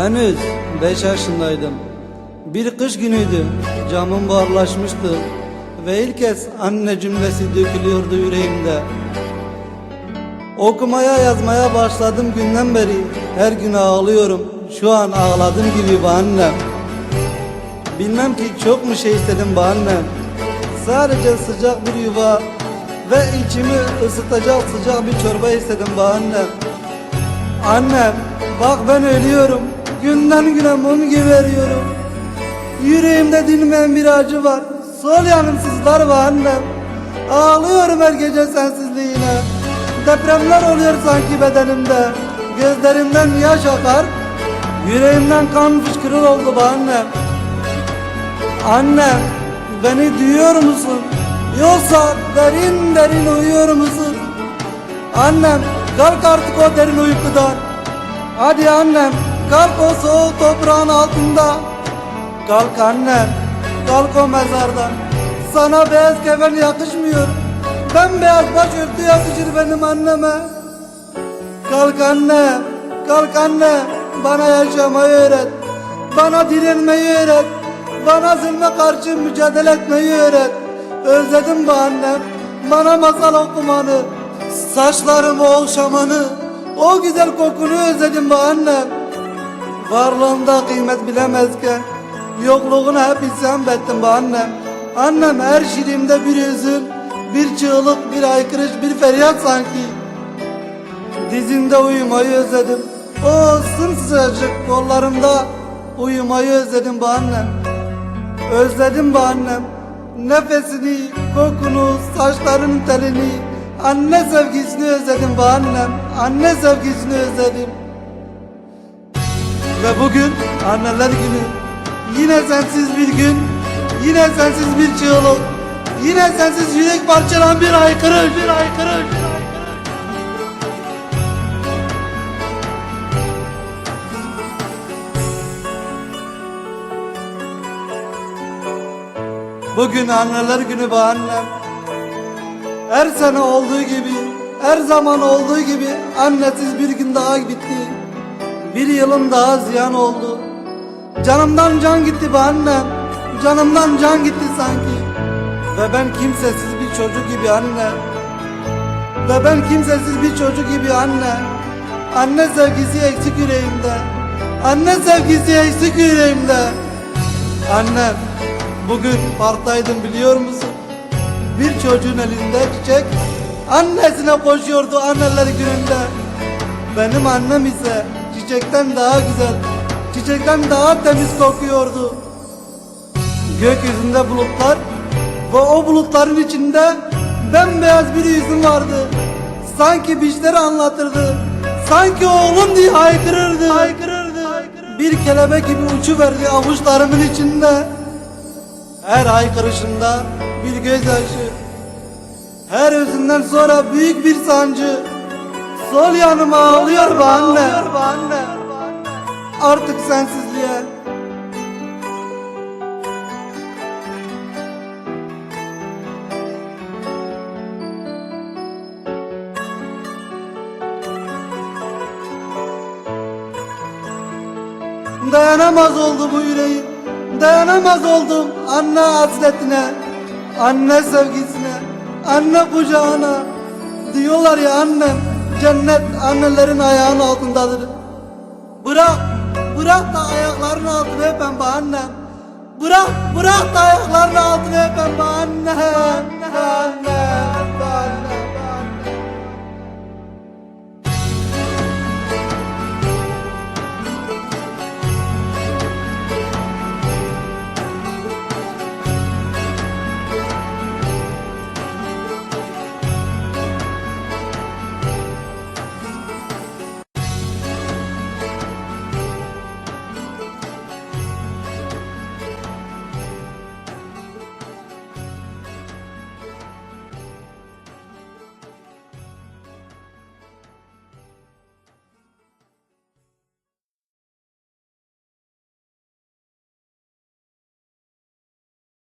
Henüz 5 yaşındaydım. Bir kış günüydü. Camım buharlaşmıştı. Ve ilk kez anne cümlesi dökülüyordu yüreğimde. Okumaya yazmaya başladım günden beri. Her gün ağlıyorum. Şu an ağladım gibi annem. Bilmem ki çok mu şey istedim annem. Sadece sıcak bir yuva ve içimi ısıtacak sıcak bir çorba istedim annem. Annem bak ben ölüyorum. Günden güne mum gibi eriyorum. Yüreğimde dinmeyen bir acı var. Sol yanım sızlar var annem. Ağlıyorum her gece sensizliğine. Depremler oluyor sanki bedenimde. Gözlerimden yaş akar. Yüreğimden kan fışkırır oldu be annem. Annem beni duyuyor musun? Yoksa derin derin uyuyor musun? Annem kalk artık o derin uykudan. Hadi annem kalk o soğuk toprağın altında. Kalk annem kalk o mezardan. Sana beyaz kefen yakışmıyor. Ben beyaz başörtü yakışır benim anneme. Kalk anne, kalk anne, bana yaşamayı öğret. Bana direnmeyi öğret. Bana zulme karşı mücadele etmeyi öğret. Özledim bu annem, bana masal okumanı. Saçlarımı okşamanı, o güzel kokunu özledim bu annem. Varlığımda kıymet bilemezken, yokluğunu hep isyan ettim bu annem. Annem her şiirimde bir üzül, bir çığlık, bir haykırış, bir feryat sanki. Dizinde uyumayı özledim. O sımsıcak kollarımda uyumayı özledim bu annem. Özledim bu annem. Nefesini, kokunu, saçların telini, anne sevgisini özledim bu annem. Anne sevgisini özledim. Ve bugün anneler günü. Yine sensiz bir gün, yine sensiz bir çığlık, yine sensiz yürek parçalan bir haykırış, bir haykırış. Bugün anneler günü be annem. Her sene olduğu gibi, her zaman olduğu gibi annesiz bir gün daha bitti. Bir yılım daha ziyan oldu. Canımdan can gitti be annem. Canımdan can gitti sanki. Ve ben kimsesiz bir çocuk gibi anne. Ve ben kimsesiz bir çocuk gibi anne. Anne sevgisi eksik yüreğimde. Anne sevgisi eksik yüreğimde. Annem, bugün parktaydım biliyor musun? Bir çocuğun elinde çiçek, annesine koşuyordu anneler gününde. Benim annem ise çiçekten daha güzel, çiçekten daha temiz kokuyordu. Gökyüzünde bulutlar ve o bulutların içinde bembeyaz bir yüzüm vardı. Sanki bişleri anlatırdı. Sanki oğlum diye haykırırdı. Haykırırdı. Bir kelebek gibi uçuverdi avuçlarımın içinde. Her haykırışında bir gözyaşı. Her özünden sonra büyük bir sancı. Sol yanıma ağlıyor be anne. Artık sensizliğe. Dayanamaz oldu bu yüreğim. Dayanamaz oldum anne hasretine. Anne sevgisine. Anne kucağına. Diyorlar ya annem. Cennet annelerin ayağının altındadır. Bırak. Bırak da ayaklarının altını öpem be annem. Bırak. Bırak da ayaklarının altını öpem be annem. Anne.